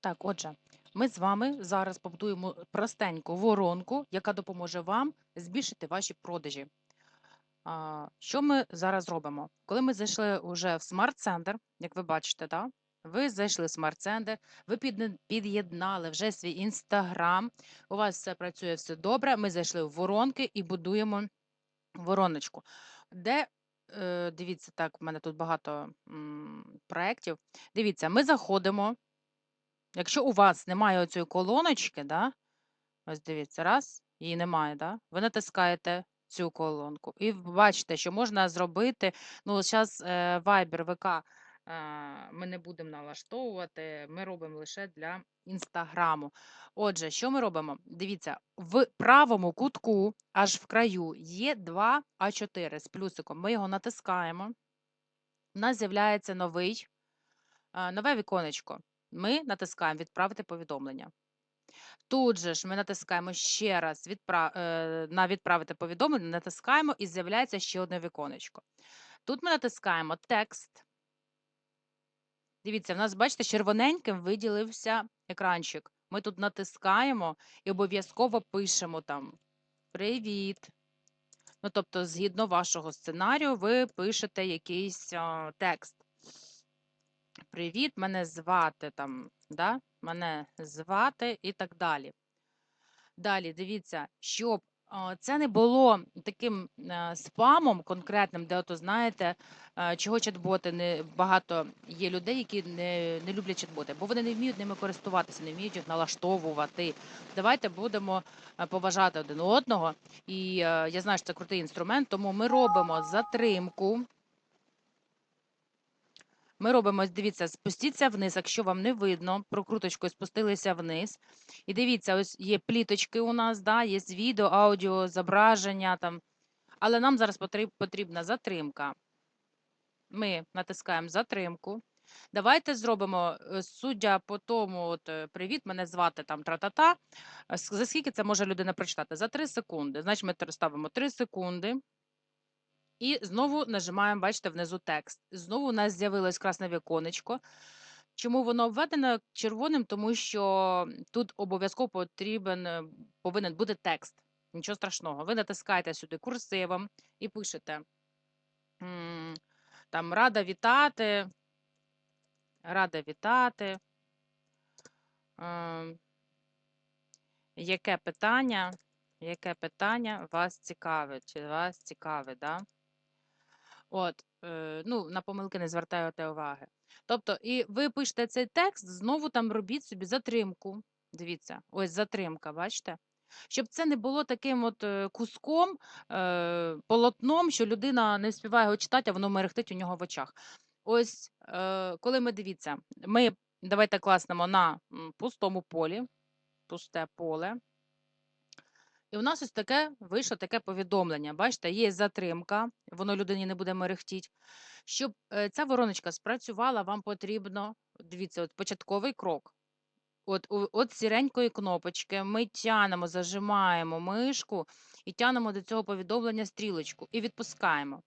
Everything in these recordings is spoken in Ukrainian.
Так, отже, ми з вами зараз побудуємо простеньку воронку, яка допоможе вам збільшити ваші продажі. Що ми зараз робимо? Коли ми зайшли уже в смарт-центр, як ви бачите, да? ви зайшли в смарт-центр, ви під'єднали вже свій інстаграм, у вас все працює, все добре. Ми зайшли в воронки і будуємо вороночку. Де, е, дивіться, так, в мене тут багато проєктів. Дивіться, ми заходимо. Якщо у вас немає оцієї колоночки, да, ось дивіться, раз, її немає, да, ви натискаєте цю колонку і бачите, що можна зробити. Ну, зараз е, Viber, ВК е, ми не будемо налаштовувати, ми робимо лише для Інстаграму. Отже, що ми робимо? Дивіться, в правому кутку, аж в краю, є два А4 з плюсиком. Ми його натискаємо. У нас з'являється новий, е, нове віконечко. Ми натискаємо відправити повідомлення. Тут же ж ми натискаємо ще раз е, на відправити повідомлення, натискаємо і з'являється ще одне віконечко. Тут ми натискаємо текст. Дивіться, в нас, бачите, червоненьким виділився екранчик. Ми тут натискаємо і обов'язково пишемо там Привіт. Ну, тобто, згідно вашого сценарію, ви пишете якийсь а, текст. Привіт, мене звати там, да? Мене звати і так далі. Далі, дивіться, щоб це не було таким е, спамом конкретним, де ото знаєте, е, чого чат-боти не багато є людей, які не, не люблять чат-боти, бо вони не вміють ними користуватися, не вміють їх налаштовувати. Давайте будемо е, поважати один одного. І я знаю, що це крутий інструмент, тому ми робимо затримку. Ми робимо, дивіться, спустіться вниз, якщо вам не видно, прокруточкою спустилися вниз. І дивіться, ось є пліточки у нас, да, є відео, аудіо, зображення там. Але нам зараз потріб- потрібна затримка. Ми натискаємо затримку. Давайте зробимо, е, суддя по тому, от е, привіт, мене звати там тра-та-та. Е, За скільки це може людина прочитати? За 3 секунди. Значить, ми ставимо 3 секунди. І знову нажимаємо, бачите, внизу текст. Знову у нас з'явилось красне віконечко. Чому воно обведено червоним? Тому що тут обов'язково потрібен, е, повинен бути текст. Нічого страшного. Ви натискаєте сюди курсивом і пишете там рада вітати, рада вітати. е, Яке питання? Яке питання вас цікавить? Чи вас цікавить, да? От, е, ну, на помилки не звертаєте уваги. Тобто, і ви пишете цей текст, знову там робіть собі затримку. Дивіться, ось затримка, бачите? Щоб це не було таким от е, куском, е, полотном, що людина не співає його читати, а воно мерехтить у нього в очах. Ось, е, коли ми дивіться, ми давайте класнемо на пустому полі, пусте поле. І у нас ось таке вийшло таке повідомлення. Бачите, є затримка, воно людині не буде мерехтіть. Щоб е, ця вороночка спрацювала, вам потрібно, дивіться, от початковий крок. От, от сіренької кнопочки ми тянемо, зажимаємо мишку і тянемо до цього повідомлення стрілочку і відпускаємо.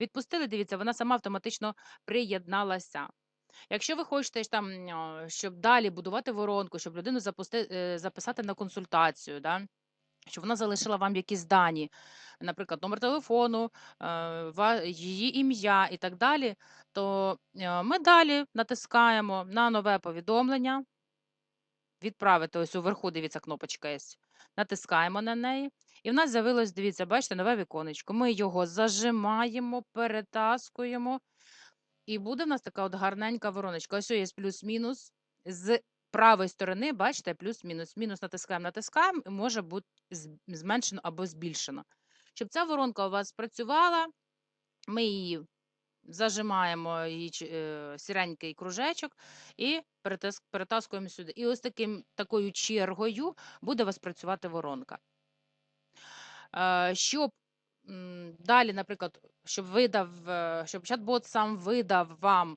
Відпустили, дивіться, вона сама автоматично приєдналася. Якщо ви хочете там, щоб далі будувати воронку, щоб людину запусти, е, записати на консультацію, да, щоб вона залишила вам якісь дані, наприклад, номер телефону, е, її ім'я і так далі, то е, ми далі натискаємо на нове повідомлення, відправити ось уверху, дивіться, кнопочка є. Натискаємо на неї. І в нас з'явилось, дивіться, бачите, нове віконечко. Ми його зажимаємо, перетаскуємо, і буде в нас така от гарненька вороночка. Ось є плюс-мінус. З правої сторони, бачите, плюс-мінус. Мінус натискаємо, натискаємо, і може бути зменшено або збільшено. Щоб ця воронка у вас працювала, ми її зажимаємо її е, сіренький кружечок і перетаскуємо сюди. І ось таким, такою чергою буде у вас працювати воронка. Е, Щоб далі, наприклад, щоб видав, е, щоб чат-бот сам видав вам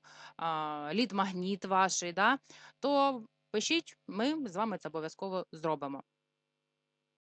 лід-магніт ваш, да, то пишіть, ми з вами це обов'язково зробимо.